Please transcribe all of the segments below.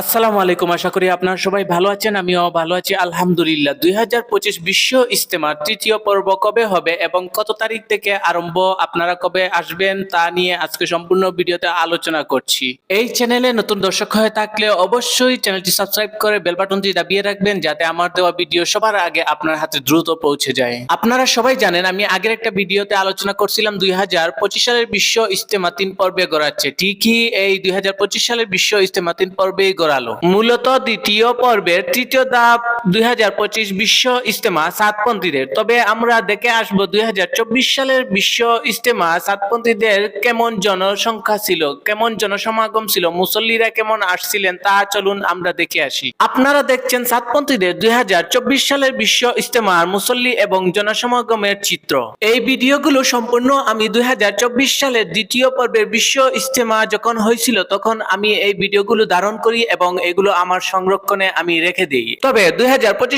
আসসালামু আলাইকুম, আশা করি আপনারা সবাই ভালো আছেন, আমিও ভালো আছি, আলহামদুলিল্লাহ। দুই হাজার পঁচিশ বিশ্ব ইস্তেমার তৃতীয় পর্ব কবে হবে এবং কত তারিখ থেকে আরম্ভ আপনারা কবে আসবেন তা নিয়ে আজকে সম্পূর্ণ ভিডিওতে আলোচনা করছি। এই চ্যানেলে নতুন দর্শক হয়ে থাকলে অবশ্যই চ্যানেলটি সাবস্ক্রাইব করে বেল বাটনটি দাবিয়ে রাখবেন যাতে আমার দেওয়া ভিডিও সবার আগে আপনার হাতে দ্রুত পৌঁছে যায়। আপনারা সবাই জানেন, আমি আগের একটা ভিডিওতে আলোচনা করছিলাম, দুই হাজার পঁচিশ সালের বিশ্ব ইস্তেমা তিন পর্বে গড়াচ্ছে। ঠিকই এই দুই হাজার পঁচিশ সালের বিশ্ব ইস্তেমা তিন পর্বেই গড়ালো মূলত দ্বিতীয় পর্বের তৃতীয় ধাপ দুই বিশ্ব ইস্তেমা সাতপন্থীদের। তবে আমরা দেখে আসব দুই সালের বিশ্ব ইস্তেমা সাতপন্থীদের কেমন জনসংখ্যা ছিল, কেমন জনসমাগম ছিল, মুসল্লিরা কেমন আসছিলেন, তা চলুন আমরা দেখে আসি। আপনারা দেখছেন সাতপন্থীদের দুই হাজার চব্বিশ সালের বিশ্ব ইস্তেমার মুসল্লি এবং জনসমাগমের চিত্র। এই ভিডিওগুলো সম্পূর্ণ আমি দুই হাজার চব্বিশ সালের দ্বিতীয় পর্বের বিশ্ব ইস্তেমা যখন হয়েছিল, তখন আমি এই ভিডিওগুলো ধারণ করি এবং এগুলো আমার সংরক্ষণে আমি রেখে দিই। তবে দুই হাজার পঁচিশ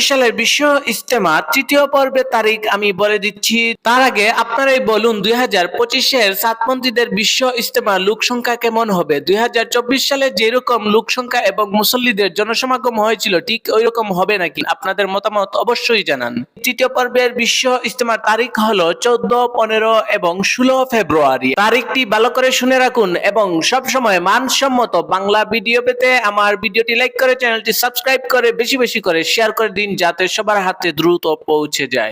সালের বিশ্ব ইস্তেমা তৃতীয় পর্বের তারিখ আমি বলে দিচ্ছি। তার আগে আপনারাই বলুন দুই হাজার পঁচিশের সাতপন্থীদের বিশ্ব ইস্তেমা লোক সংখ্যা কেমন হবে? দুই হাজার চব্বিশ সালে যেরকম লোক সংখ্যা এবং মুসল্লিদের জনসমাগম হয়েছিল, ঠিক ওই রকম হবে নাকি? আপনাদের মতামত অবশ্যই জানান। তৃতীয় পর্বের বিশ্ব ইস্তেমার তারিখ হলো চোদ্দ, পনেরো এবং ষোলো ফেব্রুয়ারি। তারিখটি ভালো করে শুনে রাখুন এবং সবসময় মানসম্মত বাংলা ভিডিও পেতে আমার ভিডিওটি লাইক করে চ্যানেলটি সাবস্ক্রাইব করে বেশি বেশি করে শেয়ার করে দিন যাতে সবার হাতে দ্রুত পৌঁছে যায়।